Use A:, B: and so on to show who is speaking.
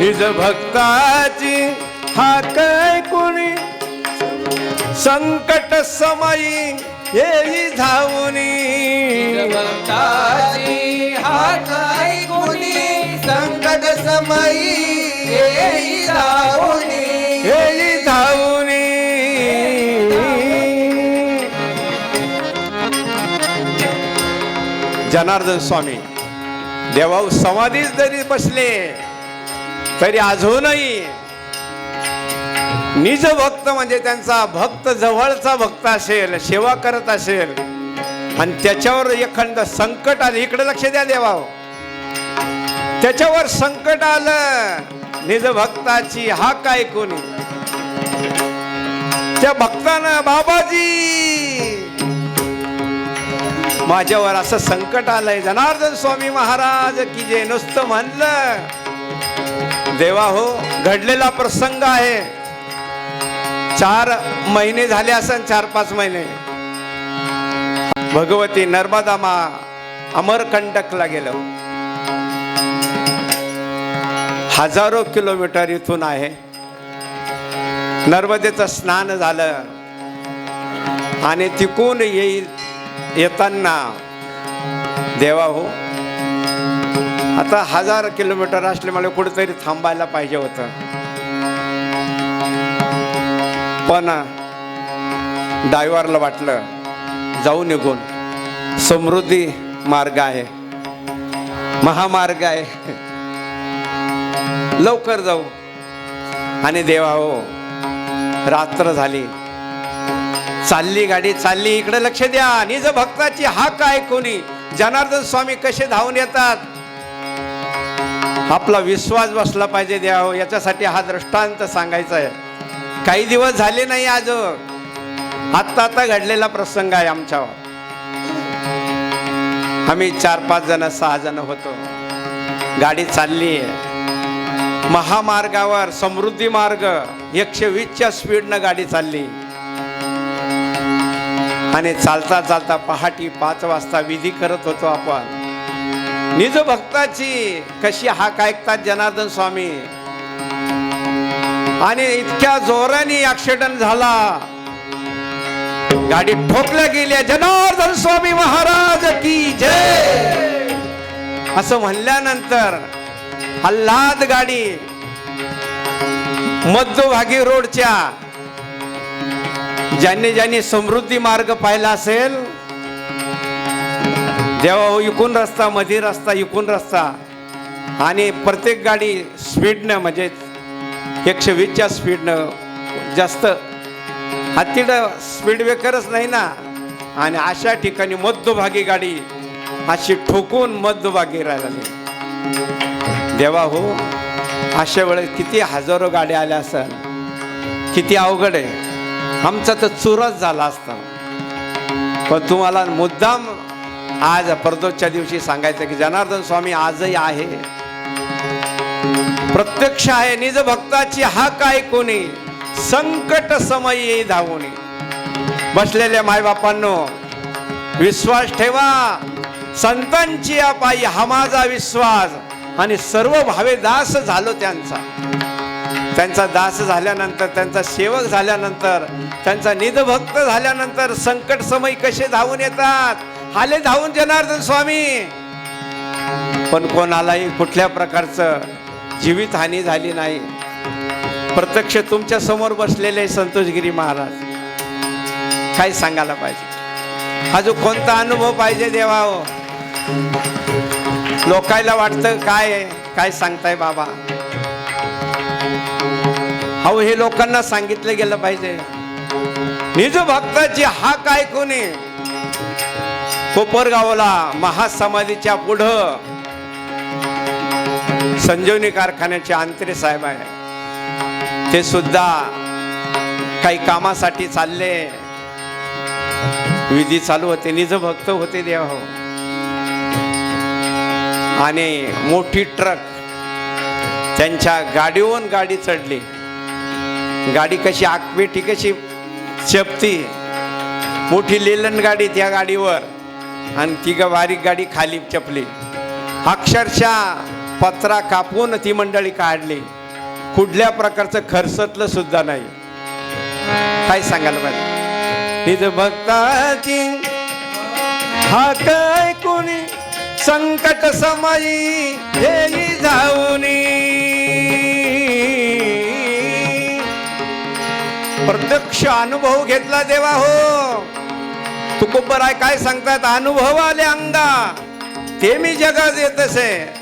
A: निज भक्ताची हा काय कोणी? संकट समयी येई धावणी
B: भक्ताची हात ऐकुनी संकट समयी येई धावूनी.
A: येई धावणी जनार्दन स्वामी देवा समाधीच जरी बसले तरी अजूनही निज भक्त म्हणजे त्यांचा भक्त जवळचा भक्त असेल सेवा करत असेल आणि त्याच्यावर एखंड संकट आलं इकडे लक्ष द्या देवा. त्याच्यावर संकट आलं निज भक्ताची हा काय कोणी त्या भक्तानं बाबाजी माझ्यावर असं संकट आलंय जनार्दन स्वामी महाराज की जे नुसतं म्हणलं देवा हो घडलेला प्रसंग आहे. चार महिने झाले असन चार पाच महिने. भगवती नर्मदा मा अमरकंटकला गेलो. हजारो किलोमीटर इथून आहे. नर्मदेचं स्नान झालं. आणि तिकून येईल येताना देवा हो आता हजार किलोमीटर असले मला कुठेतरी थांबायला पाहिजे होतं. पण ड्रायव्हरला वाटलं जाऊ निघून. समृद्धी मार्ग आहे. महामार्ग आहे. लवकर जाऊ. आणि देवा हो रात्र झाली. चालली गाडी चालली. इकडे लक्ष द्या. निज भक्ताची हा काय कोणी जनार्दन स्वामी कसे धावून येतात? आपला विश्वास बसला पाहिजे देवा याच्यासाठी हा दृष्टांत सांगायचा आहे. काही दिवस झाले नाही आज. आत्ता आता घडलेला प्रसंग आहे आमच्यावर. आम्ही चार पाच जण सहा जण होतो. गाडी चालली आहे. महामार्गावर समृद्धी मार्ग एकशे वीसच्या स्पीडनं गाडी चालली. आणि चालता चालता पहाटी पाच वाजता विधी करत होतो आपण. निज भक्ताची कशी हाक ऐकतात जनार्दन स्वामी. आणि इतक्या जोराने ऍक्सिडेंट झाला. गाडी ठोकल्या गेल्या. जनार्दन स्वामी महाराज की जय. असं म्हणल्यानंतर हल्लाद गाडी मध्यभागी रोडच्या ज्यांनी ज्यांनी समृद्धी मार्ग पाहिला असेल देवा हो, इकून रस्ता मध्ये रस्ता इकून रस्ता आणि प्रत्येक गाडी स्पीडनं म्हणजे एकशे वीसच्या स्पीडनं जास्त. हत्तीनं स्पीड ब्रेकरच नाही ना. आणि अशा ठिकाणी मध्यभागी गाडी अशी ठोकून मध्यभागी राहिली देवा हो अशा वेळेस किती हजारो गाड्या आल्या असेल किती अवघड आहे. आमचा तर चुराच झाला असता. पण तुम्हाला मुद्दाम आज परदोच्या दिवशी सांगायचं की जनार्दन स्वामी आजही आहे. प्रत्यक्ष आहे निज भक्ताची हा काय कोणी संकट समय येई धावून. बसलेल्या मायबापांनो विश्वास ठेवा. संतांची या पायी हा माझा विश्वास. आणि सर्व भावे दास झालो त्यांचा. त्यांचा दास झाल्यानंतर त्यांचा सेवक झाल्यानंतर त्यांचा निधभक्त झाल्यानंतर संकट समय कसे धावून येतात? आले धावून जनार्दन स्वामी. पण कोणालाही कुठल्या प्रकारचं जीवित हानी झाली नाही. प्रत्यक्ष तुमच्यासमोर बसलेले संतोषगिरी महाराज काय सांगायला पाहिजे? अजून कोणता अनुभव पाहिजे देवा हो? लोकायला वाटतं काय काय सांगताय बाबा? अहो हे लोकांना सांगितलं गेलं पाहिजे. निज भक्ताची हा काय कोणी कोपरगावला महासमाधीच्या पुढं संजीवनी कारखान्याचे आंतरे साहेब आहे ते सुद्धा काही कामासाठी चालले. विधी चालू होते निज भक्त होते देवा हो. आणि मोठी ट्रक त्यांच्या गाडीवरून गाडी चढली. गाडी कशी आकपेटी कशी चपती मोठी लेलन गाडी त्या गाडीवर. आणि ती बारीक गाडी खाली चपली. अक्षरशः पत्रा कापून ती मंडळी काढली. कुठल्या प्रकारचं खरसतलं सुद्धा नाही. काय सांगायला पाहिजे तिथं भक्ताची हा काय कोणी संकट समयी येई जाऊनी. प्रत्यक्ष अनुभव घेतला देवा हो. तुकोबराय आहे काय सांगतात? अनुभव आले अंगा. ते मी जगात येत असे.